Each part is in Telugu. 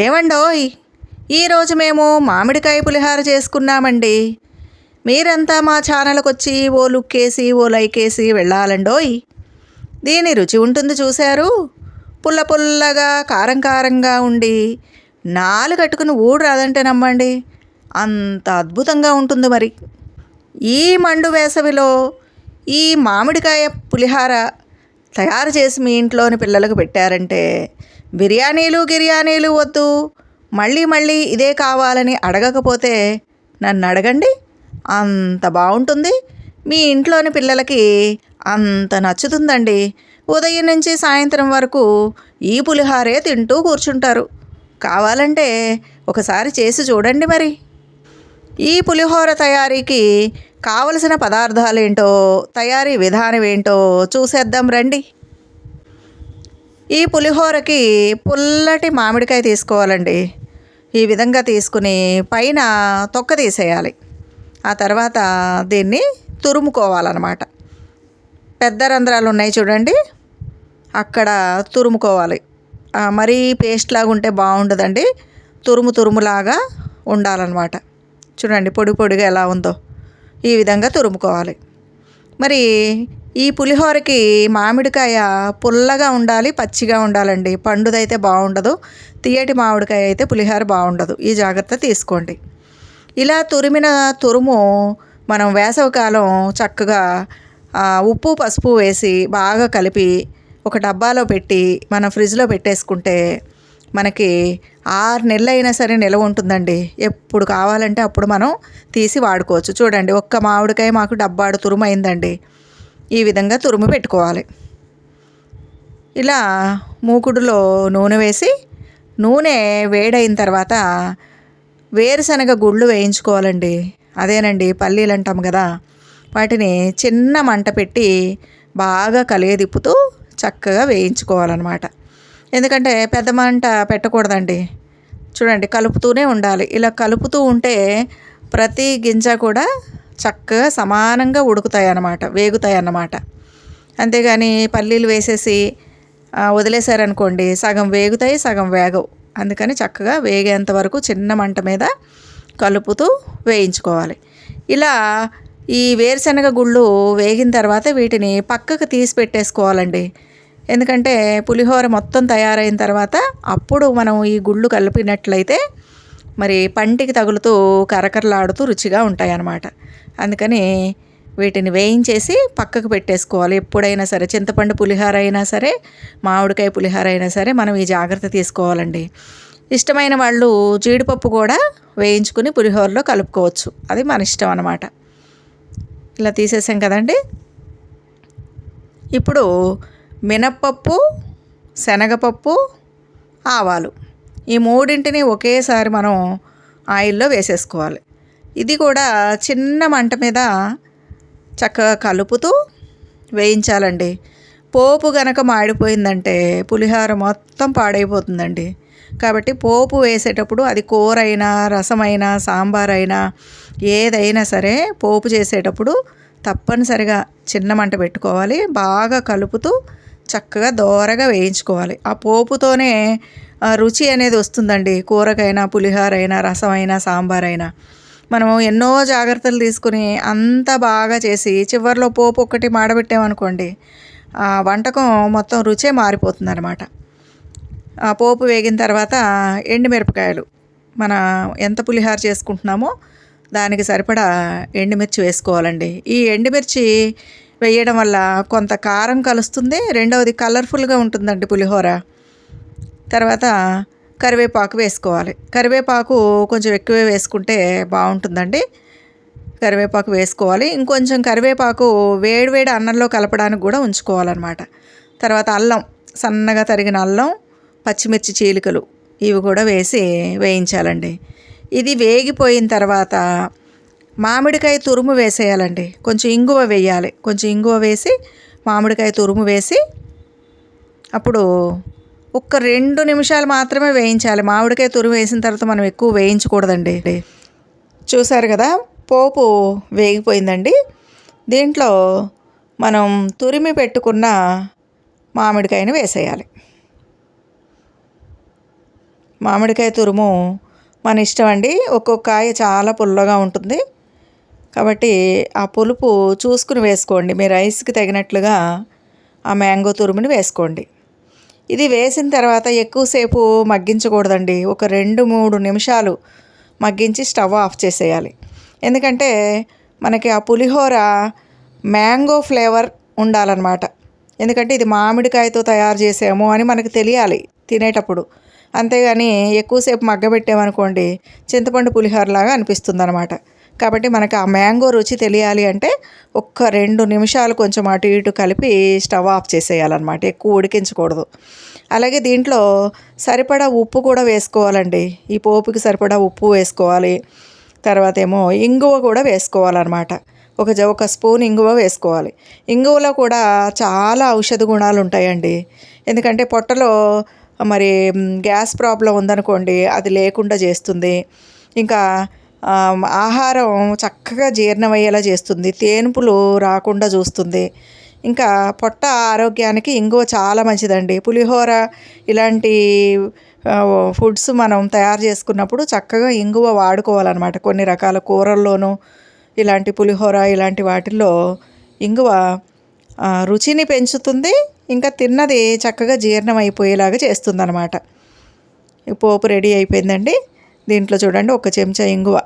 ఏమండోయ్ ఈరోజు మేము మామిడికాయ పులిహార చేసుకున్నామండి. మీరంతా మా ఛానల్కి వచ్చి ఓ లుక్కేసి ఓ లైకేసి వెళ్ళాలండోయ్. దీని రుచి ఉంటుంది చూశారు? పుల్ల పుల్లగా కారం కారంగా ఉండి నాలు కట్టుకుని ఊడు రాదంటే నమ్మండి. అంత అద్భుతంగా ఉంటుంది మరి. ఈ మండు వేసవిలో ఈ మామిడికాయ పులిహార తయారు చేసి మీ ఇంట్లోని పిల్లలకు పెట్టారంటే బిర్యానీలు గిర్యానీలు వద్దు. మళ్ళీ మళ్ళీ ఇదే కావాలని అడగకపోతే నన్ను అడగండి. అంత బాగుంటుంది. మీ ఇంట్లోని పిల్లలకి అంత నచ్చుతుందండి. ఉదయం నుంచి సాయంత్రం వరకు ఈ పులిహారే తింటూ కూర్చుంటారు. కావాలంటే ఒకసారి చేసి చూడండి మరి. ఈ పులిహోర తయారీకి కావలసిన పదార్థాలు ఏంటో తయారీ విధానం ఏంటో చూసేద్దాం రండి. ఈ పులిహోరకి పుల్లటి మామిడికాయ తీసుకోవాలండి. ఈ విధంగా తీసుకుని పైన తొక్క తీసేయాలి. ఆ తర్వాత దీన్ని తురుముకోవాలన్నమాట. పెద్ద రంధ్రాలు ఉన్నాయి చూడండి. అక్కడ తురుముకోవాలి. మరీ పేస్ట్ లాగా ఉంటే బాగుండదండి. తురుము తురుములాగా ఉండాలన్నమాట. చూడండి పొడి పొడిగా ఎలా ఉందో. ఈ విధంగా తురుముకోవాలి. మరి ఈ పులిహోరకి మామిడికాయ పుల్లగా ఉండాలి పచ్చిగా ఉండాలండి. పండుదైతే బాగుండదు. తీయటి మామిడికాయ అయితే పులిహోర బాగుండదు. ఈ జాగ్రత్త తీసుకోండి. ఇలా తురిమిన తురుము మనం వేసవికాలం చక్కగా ఉప్పు పసుపు వేసి బాగా కలిపి ఒక డబ్బాలో పెట్టి మనం ఫ్రిడ్జ్లో పెట్టేసుకుంటే మనకి ఆరు నెలలు అయినా సరే నిలవ ఉంటుందండి. ఎప్పుడు కావాలంటే అప్పుడు మనం తీసి వాడుకోవచ్చు. చూడండి ఒక్క మామిడికాయ మాకు డబ్బాడు తురుమైందండి. అయిందండి ఈ విధంగా తురుము పెట్టుకోవాలి. ఇలా మూకుడులో నూనె వేసి నూనె వేడైన తర్వాత వేరుశనగ గుళ్ళు వేయించుకోవాలండి. అదేనండి పల్లీలు అంటాం కదా. వాటిని చిన్న మంట పెట్టి బాగా కలియదిప్పుతూ చక్కగా వేయించుకోవాలన్నమాట. ఎందుకంటే పెద్ద మంట పెట్టకూడదండి. చూడండి కలుపుతూనే ఉండాలి. ఇలా కలుపుతూ ఉంటే ప్రతి గింజ కూడా చక్కగా సమానంగా ఉడుకుతాయి అన్నమాట వేగుతాయి అన్నమాట అంతేగాని పల్లీలు వేసేసి వదిలేశారనుకోండి సగం వేగుతాయి సగం వేగవు. అందుకని చక్కగా వేగేంత వరకు చిన్న మంట మీద కలుపుతూ వేయించుకోవాలి. ఇలా ఈ వేరుశనగ గుళ్ళు వేగిన తర్వాత వీటిని పక్కకు తీసి పెట్టేసుకోవాలండి. ఎందుకంటే పులిహోర మొత్తం తయారైన తర్వాత అప్పుడు మనం ఈ గుళ్ళు కలిపినట్లయితే మరి పంటికి తగులుతూ కరకరలాడుతూ రుచిగా ఉంటాయి అన్నమాట అందుకని వీటిని వేయించేసి పక్కకు పెట్టేసుకోవాలి. ఎప్పుడైనా సరే చింతపండు పులిహార అయినా సరే మామిడికాయ పులిహార అయినా సరే మనం ఈ జాగ్రత్త తీసుకోవాలండి. ఇష్టమైన వాళ్ళు జీడిపప్పు కూడా వేయించుకుని పులిహోరలో కలుపుకోవచ్చు. అది మన ఇష్టం అన్నమాట. ఇలా తీసేసాం కదండి. ఇప్పుడు మినప్పప్పు శనగపప్పు ఆవాలు. ఈ మూడింటిని ఒకేసారి మనం ఆయిల్లో వేసేసుకోవాలి. ఇది కూడా చిన్న మంట మీద చక్కగా కలుపుతూ వేయించాలండి. పోపు గనక మాడిపోయిందంటే పులిహోర మొత్తం పాడైపోతుందండి. కాబట్టి పోపు వేసేటప్పుడు అది కూర అయినా రసమైనా సాంబార్ అయినా ఏదైనా సరే పోపు చేసేటప్పుడు తప్పనిసరిగా చిన్న మంట పెట్టుకోవాలి. బాగా కలుపుతూ చక్కగా దోరగా వేయించుకోవాలి. ఆ పోపుతోనే రుచి అనేది వస్తుందండి. కూరకైనా పులిహోర అయినా రసం అయినా సాంబార్ అయినా మనము ఎన్నో జాగ్రత్తలు తీసుకుని అంత బాగా చేసి చివరిలో పోపు ఒక్కటి మాడబెట్టామనుకోండి ఆ వంటకం మొత్తం రుచే మారిపోతుంది అనమాట ఆ పోపు వేగిన తర్వాత ఎండుమిరపకాయలు మన ఎంత పులిహార చేసుకుంటున్నామో దానికి సరిపడా ఎండుమిర్చి వేసుకోవాలండి. ఈ ఎండుమిర్చి వేయడం వల్ల కొంత కారం కలుస్తుంది. రెండవది కలర్ఫుల్గా ఉంటుందండి పులిహోర. తర్వాత కరివేపాకు వేసుకోవాలి. కరివేపాకు కొంచెం ఎక్కువే వేసుకుంటే బాగుంటుందండి. కరివేపాకు వేసుకోవాలి. ఇంకొంచెం కరివేపాకు వేడివేడి అన్నంలో కలపడానికి కూడా ఉంచుకోవాలన్నమాట. తర్వాత అల్లం సన్నగా తరిగిన అల్లం పచ్చిమిర్చి చీలికలు ఇవి కూడా వేసి వేయించాలండి. ఇది వేగిపోయిన తర్వాత మామిడికాయ తురుము వేసేయాలండి. కొంచెం ఇంగువ వేయాలి. కొంచెం ఇంగువ వేసి మామిడికాయ తురుము వేసి అప్పుడు ఒక్క రెండు నిమిషాలు మాత్రమే వేయించాలి. మామిడికాయ తురి వేసిన తర్వాత మనం ఎక్కువ వేయించకూడదండి. చూసారు కదా పోపు వేగిపోయిందండి. దీంట్లో మనం తురిమి పెట్టుకున్న మామిడికాయను వేసేయాలి. మామిడికాయ తురుము మన ఇష్టం అండి. ఒక్కొక్క కాయ చాలా పుల్లగా ఉంటుంది. కాబట్టి ఆ పులుపు చూసుకుని వేసుకోండి. మీ రైస్కి తగినట్లుగా ఆ మ్యాంగో తురుముని వేసుకోండి. ఇది వేసిన తర్వాత ఎక్కువసేపు మగ్గించకూడదండి. ఒక రెండు మూడు నిమిషాలు మగ్గించి స్టవ్ ఆఫ్ చేసేయాలి. ఎందుకంటే మనకి ఆ పులిహోర మ్యాంగో ఫ్లేవర్ ఉండాలన్నమాట. ఎందుకంటే ఇది మామిడికాయతో తయారు చేసాము అని మనకు తెలియాలి తినేటప్పుడు. అంతేగాని ఎక్కువసేపు మగ్గబెట్టామనుకోండి చింతపండు పులిహోరలాగా అనిపిస్తుంది అనమాట కాబట్టి మనకు ఆ మ్యాంగో రుచి తెలియాలి అంటే ఒక్క రెండు నిమిషాలు కొంచెం అటు ఇటు కలిపి స్టవ్ ఆఫ్ చేసేయాలన్నమాట. ఎక్కువ ఉడికించకూడదు. అలాగే దీంట్లో సరిపడా ఉప్పు కూడా వేసుకోవాలండి. ఈ పోపుకి సరిపడా ఉప్పు వేసుకోవాలి. తర్వాత ఏమో ఇంగువ కూడా వేసుకోవాలన్నమాట. ఒక జ ఒక స్పూన్ ఇంగువ వేసుకోవాలి. ఇంగువలో కూడా చాలా ఔషధ గుణాలు ఉంటాయండి. ఎందుకంటే పొట్టలో మరి గ్యాస్ ప్రాబ్లం ఉందనుకోండి అది లేకుండా చేస్తుంది. ఇంకా ఆహారం చక్కగా జీర్ణమయ్యేలా చేస్తుంది. తేనుపులు రాకుండా చూస్తుంది. ఇంకా పొట్ట ఆరోగ్యానికి ఇంగువ చాలా మంచిదండి. పులిహోర ఇలాంటి ఫుడ్స్ మనం తయారు చేసుకున్నప్పుడు చక్కగా ఇంగువ వాడుకోవాలన్నమాట. కొన్ని రకాల కూరల్లోనూ ఇలాంటి పులిహోర ఇలాంటి వాటిల్లో ఇంగువ రుచిని పెంచుతుంది. ఇంకా తిన్నది చక్కగా జీర్ణం అయిపోయేలాగా చేస్తుంది అనమాట పోపు రెడీ అయిపోయిందండి. దీంట్లో చూడండి ఒక చెంచా ఇంగువ.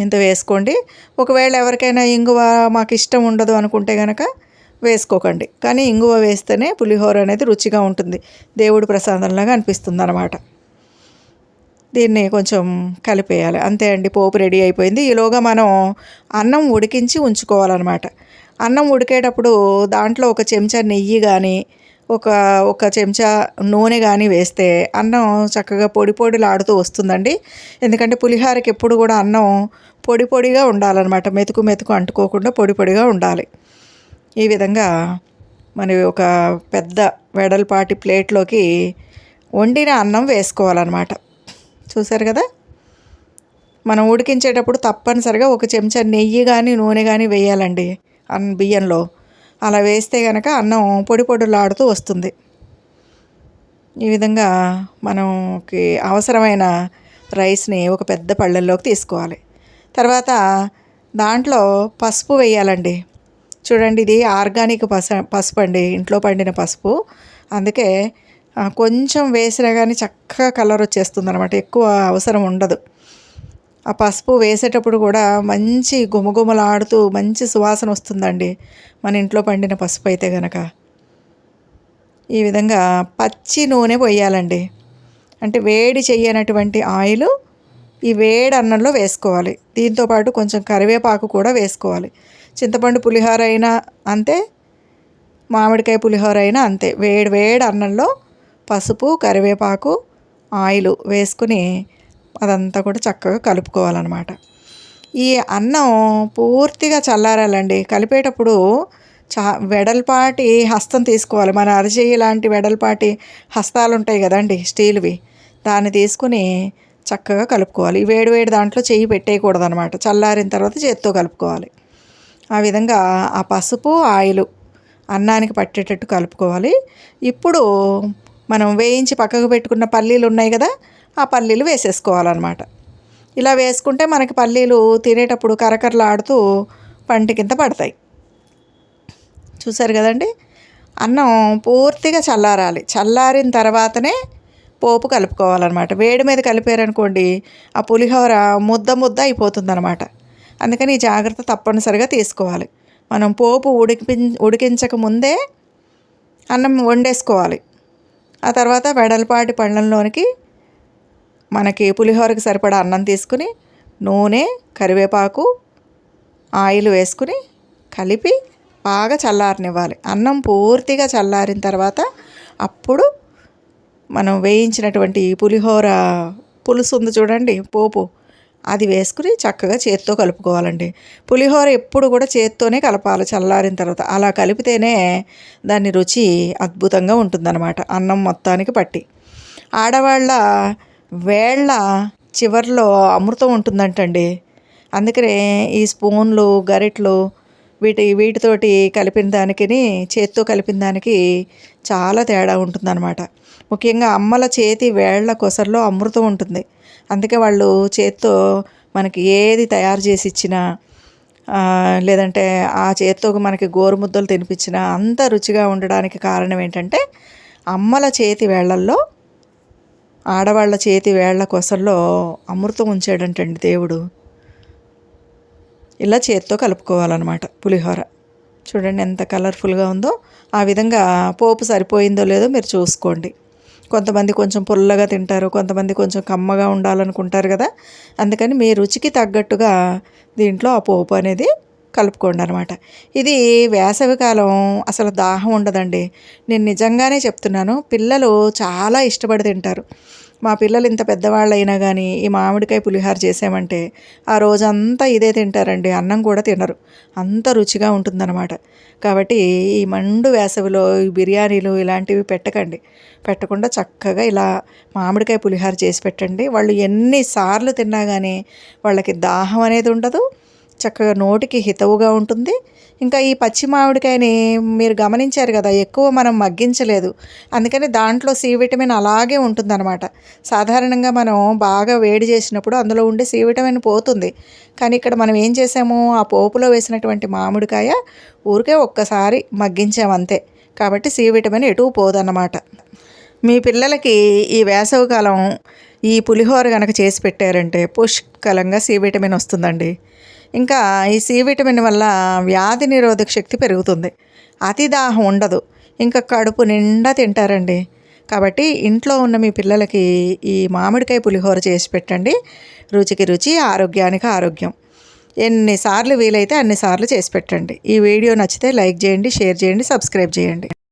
ఇంత వేసుకోండి. ఒకవేళ ఎవరికైనా ఇంగువ మాకు ఇష్టం ఉండదు అనుకుంటే కనుక వేసుకోకండి. కానీ ఇంగువ వేస్తేనే పులిహోర అనేది రుచిగా ఉంటుంది. దేవుడు ప్రసాదంలాగా అనిపిస్తుంది అనమాట దీన్ని కొంచెం కలిపేయాలి. అంతే అండి పోపు రెడీ అయిపోయింది. ఈలోగా మనం అన్నం ఉడికించి ఉంచుకోవాలన్నమాట. అన్నం ఉడికేటప్పుడు దాంట్లో ఒక చెంచా నెయ్యి కానీ ఒక ఒక చెంచా నూనె కానీ వేస్తే అన్నం చక్కగా పొడి పొడిలాడుతూ వస్తుందండి. ఎందుకంటే పులిహోరకి ఎప్పుడు కూడా అన్నం పొడి పొడిగా ఉండాలన్నమాట. మెతుకు మెతుకు అంటుకోకుండా పొడి పొడిగా ఉండాలి. ఈ విధంగా మరి ఒక పెద్ద వెడల్పాటి ప్లేట్లోకి వండిన అన్నం వేసుకోవాలన్నమాట. చూసారు కదా? మనం ఉడికించేటప్పుడు తప్పనిసరిగా ఒక చెంచా నెయ్యి కానీ నూనె కానీ వేయాలండి. అన్న బియ్యంలో. అలా వేస్తే కనుక అన్నం పొడి పొడులాడుతూ వస్తుంది. ఈ విధంగా మనకి అవసరమైన రైస్ని ఒక పెద్ద పళ్ళల్లోకి తీసుకోవాలి. తర్వాత దాంట్లో పసుపు వేయాలండి. చూడండి ఇది ఆర్గానిక్ పస పసుపు అండి. ఇంట్లో పండిన పసుపు. అందుకే కొంచెం వేసినా కానీ చక్కగా కలర్ వచ్చేస్తుంది అనమాట ఎక్కువ అవసరం ఉండదు. ఆ పసుపు వేసేటప్పుడు కూడా మంచి గుమగుమలాడుతూ మంచి సువాసన వస్తుందండి. మన ఇంట్లో పండిన పసుపు అయితే గనక. ఈ విధంగా పచ్చి నూనె పోయాలండి. అంటే వేడి చేయనటువంటి ఆయిల్ ఈ వేడి అన్నంలో వేసుకోవాలి. దీంతోపాటు కొంచెం కరివేపాకు కూడా వేసుకోవాలి. చింతపండు పులిహోర అయినా అంతే మామిడికాయ పులిహోర అయినా అంతే. వేడి వేడి అన్నంలో పసుపు కరివేపాకు ఆయిల్ వేసుకుని అదంతా కూడా చక్కగా కలుపుకోవాలన్నమాట. ఈ అన్నం పూర్తిగా చల్లారాలండి. కలిపేటప్పుడు చా వెడల్పాటి హస్తం తీసుకోవాలి. మన అరచేయి లాంటి వెడల్పాటి హస్తాలు ఉంటాయి కదండి స్టీల్వి. దాన్ని తీసుకుని చక్కగా కలుపుకోవాలి. వేడి వేడి దాంట్లో చేయి పెట్టేయకూడదు అనమాట చల్లారిన తర్వాత చేత్తో కలుపుకోవాలి. ఆ విధంగా ఆ పసుపు ఆయిల్ అన్నానికి పట్టేటట్టు కలుపుకోవాలి. ఇప్పుడు మనం వేయించి పక్కకు పెట్టుకున్న పల్లీలు ఉన్నాయి కదా ఆ పల్లీలు వేసేసుకోవాలన్నమాట. ఇలా వేసుకుంటే మనకి పల్లీలు తినేటప్పుడు కరకరలాడుతూ పంటి కింద పడతాయి. చూసారు కదండి? అన్నం పూర్తిగా చల్లారాలి. చల్లారిన తర్వాతనే పోపు కలుపుకోవాలన్నమాట. వేడి మీద కలిపారనుకోండి ఆ పులిహోర ముద్ద ముద్ద అయిపోతుందన్నమాట. అందుకని ఈ జాగ్రత్త తప్పనిసరిగా తీసుకోవాలి. మనం పోపు ఉడికి ఉడికించక ముందే అన్నం వండేసుకోవాలి. ఆ తర్వాత వెడల్పాటి పళ్ళంలోనికి మనకి పులిహోరకి సరిపడా అన్నం తీసుకుని నూనె కరివేపాకు ఆయిల్ వేసుకుని కలిపి బాగా చల్లారనివ్వాలి. అన్నం పూర్తిగా చల్లారిన తర్వాత అప్పుడు మనం వేయించినటువంటి పులిహోర పులుసు ఉంది చూడండి పోపు. అది వేసుకుని చక్కగా చేత్తో కలుపుకోవాలండి. పులిహోర ఎప్పుడు కూడా చేత్తోనే కలపాలి చల్లారిన తర్వాత. అలా కలిపితేనే దాని రుచి అద్భుతంగా ఉంటుందన్నమాట అన్నం మొత్తానికి పట్టి. ఆడవాళ్ళ వేళ్ళ చివర్లో అమృతం ఉంటుందంటండి. అందుకనే ఈ స్పూన్లు గరిట్లు వీటి వీటితోటి కలిపిన దానికి చేత్తో కలిపిన దానికి చాలా తేడా ఉంటుందన్నమాట. ముఖ్యంగా అమ్మల చేతి వేళ్ళ కొసల్లో అమృతం ఉంటుంది. అందుకే వాళ్ళు చేత్తో మనకి ఏది తయారు చేసి ఇచ్చినా లేదంటే ఆ చేతితో మనకి గోరుముద్దలు తినిపించినా అంత రుచిగా ఉండడానికి కారణం ఏంటంటే అమ్మల చేతి వేళ్ళల్లో ఆడవాళ్ళ చేతి వేళ్ళ కొసల్లో అమృతం ఉంచాడంటండి దేవుడు. ఇలా చేతితో కలుపుకోవాలన్నమాట పులిహోర. చూడండి ఎంత కలర్ఫుల్గా ఉందో. ఆ విధంగా పోపు సరిపోయిందో లేదో మీరు చూసుకోండి. కొంతమంది కొంచెం పుల్లగా తింటారు కొంతమంది కొంచెం కమ్మగా ఉండాలనుకుంటారు కదా. అందుకని మీ రుచికి తగ్గట్టుగా దీంట్లో ఆ పోపు అనేది కలుపుకోండి అనమాట ఇది వేసవికాలం అసలు దాహం ఉండదండి. నేను నిజంగానే చెప్తున్నాను పిల్లలు చాలా ఇష్టపడి తింటారు. మా పిల్లలు ఇంత పెద్దవాళ్ళు అయినా కానీ ఈ మామిడికాయ పులిహార చేసామంటే ఆ రోజంతా ఇదే తింటారండి అన్నం కూడా తినరు. అంత రుచిగా ఉంటుందన్నమాట కాబట్టి ఈ మండు వేసవిలో ఈ బిర్యానీలు ఇలాంటివి పెట్టకండి. పెట్టకుండా చక్కగా ఇలా మామిడికాయ పులిహార చేసి పెట్టండి. వాళ్ళు ఎన్నిసార్లు తిన్నా కానీ వాళ్ళకి దాహం అనేది ఉండదు చక్కగా నోటికి హితవుగా ఉంటుంది. ఇంకా ఈ పచ్చి మామిడికాయని మీరు గమనించారు కదా ఎక్కువ మనం మగ్గించలేదు. అందుకని దాంట్లో సి విటమిన్ అలాగే ఉంటుందన్నమాట. సాధారణంగా మనం బాగా వేడి చేసినప్పుడు అందులో ఉండే సి విటమిన్ పోతుంది. కానీ ఇక్కడ మనం ఏం చేసాము ఆ పోపులో వేసినటువంటి మామిడికాయ ఊరికే ఒక్కసారి మగ్గించామంతే కాబట్టి సి విటమిన్ ఎటు పోదన్నమాట. మీ పిల్లలకి ఈ వేసవికాలం ఈ పులిహోర కనుక చేసి పెట్టారంటే పుష్కలంగా సి విటమిన్ వస్తుందండి. ఇంకా ఈ సి విటమిన్ వల్ల వ్యాధి నిరోధక శక్తి పెరుగుతుంది. అతి దాహం ఉండదు. ఇంకా కడుపు నిండా తింటారండి. కాబట్టి ఇంట్లో ఉన్న మీ పిల్లలకి ఈ మామిడికాయ పులిహోర చేసి పెట్టండి. రుచికి రుచి ఆరోగ్యానికి ఆరోగ్యం. ఎన్నిసార్లు వీలైతే అన్నిసార్లు చేసి పెట్టండి. ఈ వీడియో నచ్చితే లైక్ చేయండి షేర్ చేయండి సబ్స్క్రైబ్ చేయండి.